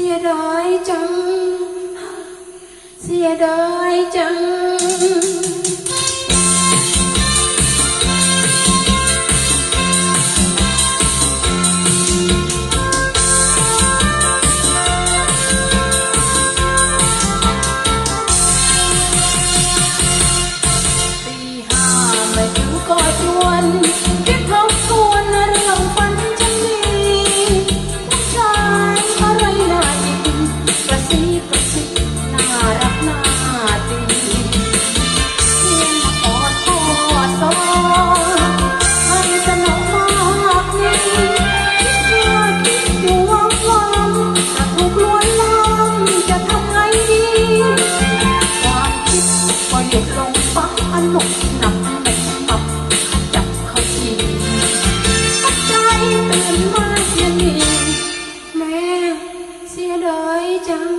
สียดายจัง เสียดายจัง จัง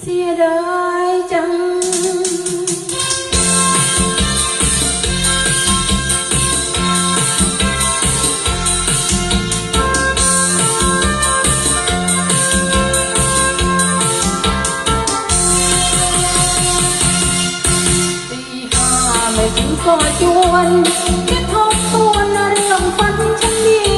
เสียดายจัง ตีห้าไม่ถึงก็ชวนคิดทบทวนเรื่องฝันฉันดี